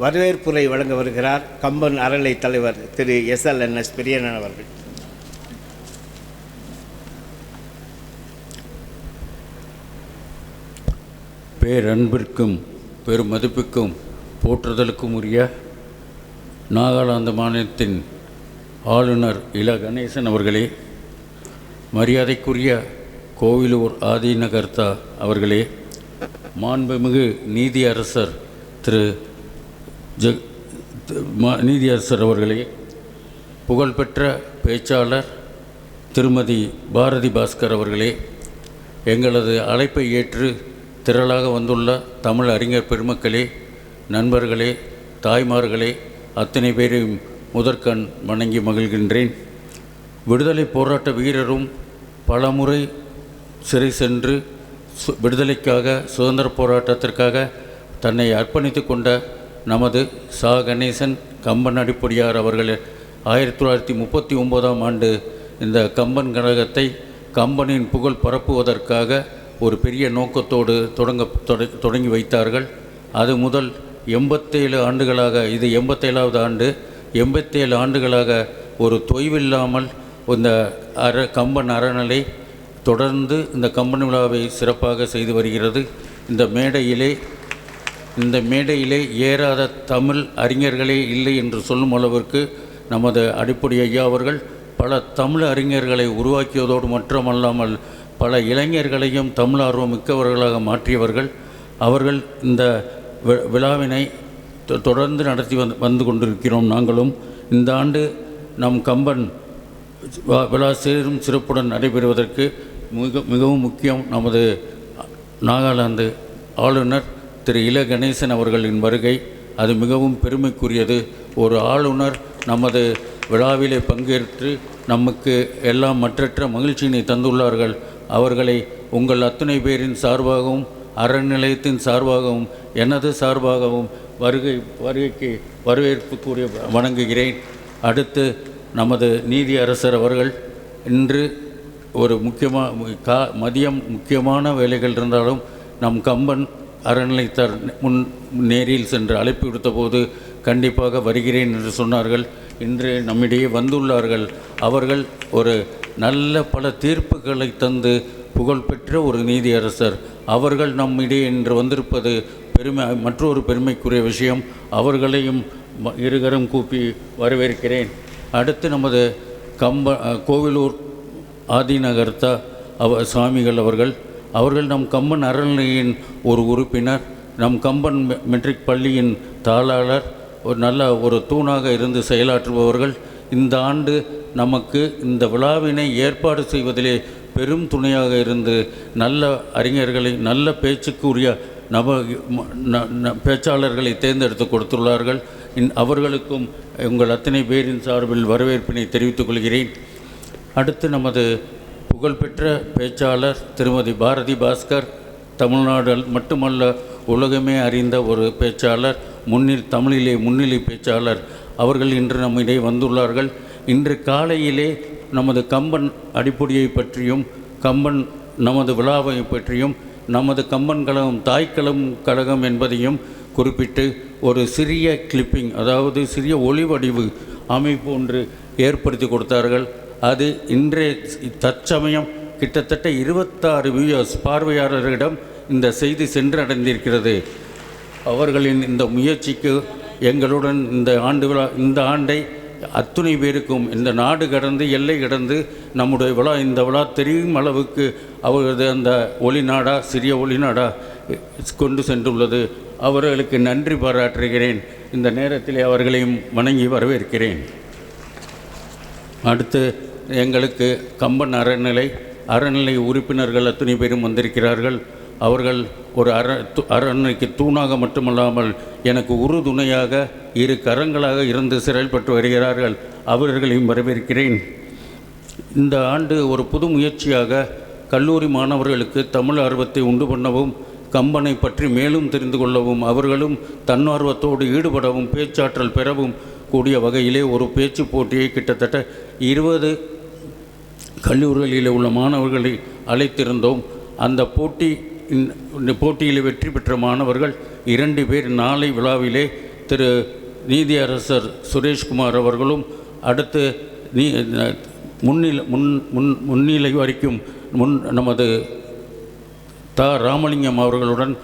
வரவேற்புரை வழங்க வருகிறார் கம்பன் அறநிலை தலைவர் திரு S L N S Priyanan அவர்கள். பேரன்பிற்கும் பெருமதிப்புக்கும் போற்றுதலுக்கும் உரிய நாகாலாந்து மாநிலத்தின் ஆளுநர் இல கணேசன் அவர்களே மரியாதைக்குரிய கோவிலூர் ஆதிநகர்த்தா அவர்களே மாண்புமிகு நீதியரசர் திரு ஜ நீதியரசர் அவர்களே புகழ்பெற்ற பேச்சாளர் திருமதி பாரதி பாஸ்கர் அவர்களே எங்களது அழைப்பை ஏற்று திரளாக வந்துள்ள தமிழ் அறிஞர் பெருமக்களே நண்பர்களே தாய்மார்களே அத்தனை பேரையும் முதற்கண் வணங்கி மகிழ்கின்றேன். விடுதலை போராட்ட வீரரும் பலமுறை சிறை சென்று சு- விடுதலைக்காக சுதந்திர போராட்டத்திற்காக தன்னை அர்ப்பணித்து கொண்ட நமது சா. கணேசன் கம்பன் அடிப்படையார் அவர்கள் ஆயிரத்தி தொள்ளாயிரத்தி முப்பத்தி ஒம்போதாம் ஆண்டு இந்த கம்பன் கழகத்தை கம்பனின் புகழ் பரப்புவதற்காக ஒரு பெரிய நோக்கத்தோடு தொடங்க தொட- தொடங்கி வைத்தார்கள். அது முதல் எண்பத்தேழு ஆண்டுகளாக இது எண்பத்தேழாவது ஆண்டு எண்பத்தேழு ஆண்டுகளாக ஒரு தொய்வில்லாமல் இந்த அற கம்பன் அறநிலை தொடர்ந்து இந்த கம்பன் விழாவை சிறப்பாக செய்து வருகிறது. இந்த மேடையிலே இந்த மேடையிலே ஏறாத தமிழ் அறிஞர்களே இல்லை என்று சொல்லும் அளவிற்கு நமது அடிப்படை ஐயா அவர்கள் பல தமிழ் அறிஞர்களை உருவாக்கியதோடு மட்டுமல்லாமல் பல இளைஞர்களையும் தமிழ் ஆர்வம் மிக்கவர்களாக மாற்றியவர்கள். அவர்கள் இந்த வி- விழாவினை தொ- தொடர்ந்து நடத்தி வந்து வந்து கொண்டிருக்கிறோம் நாங்களும். இந்த ஆண்டு நம் கம்பன் விழா சீரும் சிறப்புடன் நடைபெறுவதற்கு மிக மிகவும் முக்கியம் நமது நாகாலாந்து ஆளுநர் திரு இல கணேசன் அவர்களின் வருகை அது மிகவும் பெருமைக்குரியது. ஒரு ஆளுநர் நமது விழாவிலே பங்கேற்று நமக்கு எல்லாம் மற்றற்ற மகிழ்ச்சியினை தந்துள்ளார்கள். அவர்களை உங்கள் அத்தனை பேரின் சார்பாகவும் அறநிலையத்தின் சார்பாகவும் எனது சார்பாகவும் வருகை வருகைக்கு வரவேற்பு கூறிய வணங்குகிறேன். அடுத்து நமது நீதி அரசர் அவர்கள் இன்று ஒரு முக்கியமாக கா மதியம் முக்கியமான வேலைகள் இருந்தாலும் நம் கம்பன் அறநிலைத்தார் முன் நேரில் சென்று அழைப்பு விடுத்தபோது கண்டிப்பாக வருகிறேன் என்று சொன்னார்கள். இன்று நம்மிடையே வந்துள்ளார்கள். அவர்கள் ஒரு நல்ல பல தீர்ப்புகளை தந்து புகழ்பெற்ற ஒரு நீதியரசர். அவர்கள் நம்மிடையே இன்று வந்திருப்பது பெருமை மற்றொரு பெருமைக்குரிய விஷயம். அவர்களையும் ம- இருகரம் கூப்பி வரவேற்கிறேன். அடுத்து நமது கம்ப கோவிலூர் ஆதிநகர்த்தா அவ சுவாமிகள் அவர்கள் அவர்கள் நம் கம்பன் அறநிலையின் ஒரு உறுப்பினர் நம் கம்பன் மெ- மெட்ரிக் பள்ளியின் தாளாளர் ஒரு நல்ல ஒரு தூணாக இருந்து செயலாற்றுபவர்கள் இந்த ஆண்டு நமக்கு இந்த விழாவினை ஏற்பாடு செய்வதிலே பெரும் துணையாக இருந்து நல்ல அறிஞர்களை நல்ல பேச்சுக்கு உரிய நப ந- ந- பேச்சாளர்களை தேர்ந்தெடுத்து கொடுத்துள்ளார்கள். இன் அவர்களுக்கும் உங்கள் அத்தனை பேரின் சார்பில் வரவேற்பினை தெரிவித்துக் கொள்கிறேன். அடுத்து நமது புகழ்பெற்ற பேச்சாளர் திருமதி பாரதி பாஸ்கர் தமிழ்நாடு மட்டுமல்ல உலகமே அறிந்த ஒரு பேச்சாளர் முன்னில் தமிழிலே முன்னிலை பேச்சாளர். அவர்கள் இன்று நம்மிடையே வந்துள்ளார்கள். இன்று காலையிலே நமது கம்பன் அடிப்பொடியை பற்றியும் கம்பன் நமது விழாவை பற்றியும் நமது கம்பன் கழகம் தாய்க்கலம் கழகம் என்பதையும் குறிப்பிட்டு ஒரு சிறிய கிளிப்பிங் அதாவது சிறிய ஒளிவடிவு அமைப்பு ஒன்று ஏற்படுத்தி கொடுத்தார்கள். அது இன்றைய தற்சமயம் கிட்டத்தட்ட இருபத்தாறு வியூயர்ஸ் பார்வையாளர்களிடம் இந்த செய்தி சென்றடைந்திருக்கிறது. அவர்களின் இந்த முயற்சிக்கு எங்களுடன் இந்த ஆண்டு விழா இந்த ஆண்டை அத்துணை பேருக்கும் இந்த நாடு கடந்து எல்லை கடந்து நம்முடைய விழா இந்த விழா தெரியும் அளவுக்கு அவரது அந்த ஒளிநாடா சிறிய ஒளிநாடா கொண்டு சென்றுள்ளது. அவர்களுக்கு நன்றி பாராட்டுகிறேன். இந்த நேரத்திலே அவர்களையும் வணங்கி வரவேற்கிறேன். அடுத்து எங்களுக்கு கம்பன் அறநிலை அறநிலை உறுப்பினர்கள் அத்தனை பேரும் வந்திருக்கிறார்கள். அவர்கள் ஒரு அற து- அரண்மைக்கு தூணாக மட்டுமல்லாமல் எனக்கு உறுதுணையாக இரு கரங்களாக இருந்து செயல்பட்டு வருகிறார்கள். அவர்களையும் வரவேற்கிறேன். இந்த ஆண்டு ஒரு புது முயற்சியாக கல்லூரி மாணவர்களுக்கு தமிழ் ஆர்வத்தை உண்டு பண்ணவும் கம்பனை பற்றி மேலும் தெரிந்து கொள்ளவும் அவர்களும் தன்னார்வத்தோடு ஈடுபடவும் பேச்சாற்றல் பெறவும் கூடிய வகையிலே ஒரு பேச்சு போட்டியை கிட்டத்தட்ட இருபது கல்லூரிகளில் உள்ள மாணவர்களை அழைத்திருந்தோம். அந்த போட்டி இந்த- போட்டியில் வெற்றி பெற்ற மாணவர்கள் இரண்டு பேர் நாளை விழாவிலே திரு நீதியரசர் சுரேஷ்குமார் அவர்களும் அடுத்து நீ முன்னிலை முன் முன் முன்னிலை வரைக்கும் முன் நமது தா. ராமலிங்கம் அவர்களுடன்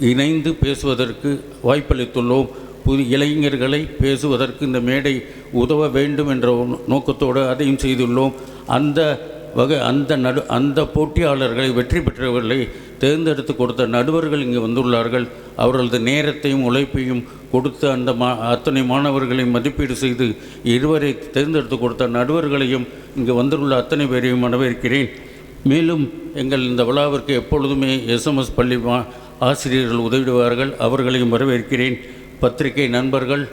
இணைந்து பேசுவதற்கு வாய்ப்பளித்துள்ளோம். புது இளைஞர்களை பேசுவதற்கு இந்த மேடை உதவ வேண்டும் என்ற நோக்கத்தோடு அதையும் செய்துள்ளோம். அந்த வகை அந்த நடு அந்த போட்டியாளர்களை வெற்றி பெற்றவர்களை தேர்ந்தெடுத்து கொடுத்த நடுவர்கள் இங்கே வந்துள்ளார்கள். அவர்களது நேரத்தையும் உழைப்பையும் கொடுத்து அந்த மா அத்தனை மாணவர்களையும் மதிப்பீடு செய்து இருவரை தேர்ந்தெடுத்து கொடுத்த நடுவர்களையும் இங்கு வந்துள்ள அத்தனை பேரையும் வரவேற்கிறேன். மேலும் எங்கள் இந்த விழாவிற்கு எப்பொழுதுமே எஸ்எம்எஸ் பள்ளி மா ஆசிரியர்கள் உதவிடுவார்கள். அவர்களையும் வரவேற்கிறேன். பத்திரிகை நண்பர்கள்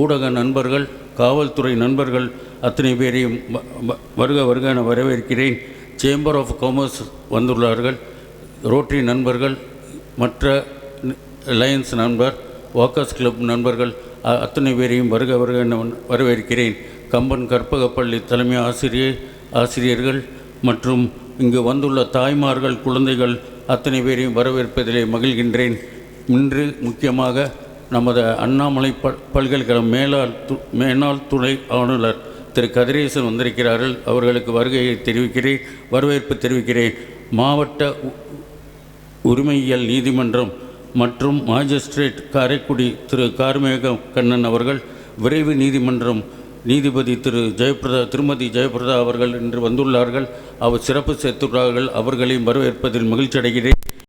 ஊடக நண்பர்கள் காவல்துறை நண்பர்கள் அத்தனை பேரையும் வ- வருக வருக என வரவேற்கிறேன். சேம்பர் ஆஃப் காமர்ஸ் வந்துள்ளார்கள். ரோட்டரி நண்பர்கள் மற்ற லயன்ஸ் நண்பர் வாக்கர்ஸ் கிளப் நண்பர்கள் அத்தனை பேரையும் வருக வருக என வரவேற்கிறேன். கம்பன் கற்பகப்பள்ளி தலைமை ஆசிரியர் ஆசிரியர்கள் மற்றும் இங்கு வந்துள்ள தாய்மார்கள் குழந்தைகள் அத்தனை பேரையும் வரவேற்பதிலே மகிழ்கின்றேன். இன்று முக்கியமாக நமது அண்ணாமலை பல் பல்கலைக்கழக மேலாள் து மேலாள் துணை ஆளுநர் திரு கதிரேசன் வந்திருக்கிறார்கள். அவர்களுக்கு வருகையை தெரிவிக்கிறேன் வரவேற்பு தெரிவிக்கிறேன். மாவட்ட உ- உரிமையியல் நீதிமன்றம் மற்றும் மாஜிஸ்ட்ரேட் காரைக்குடி திரு கார்மேக கண்ணன் அவர்கள் விரைவு நீதிமன்றம் நீதிபதி திரு ஜெயபிரதா திருமதி ஜெயபிரதா அவர்கள் இன்று வந்துள்ளார்கள். அவர் சிறப்பு சேர்த்துள்ளார்கள். அவர்களையும் வரவேற்பதில் மகிழ்ச்சி அடைகிறேன்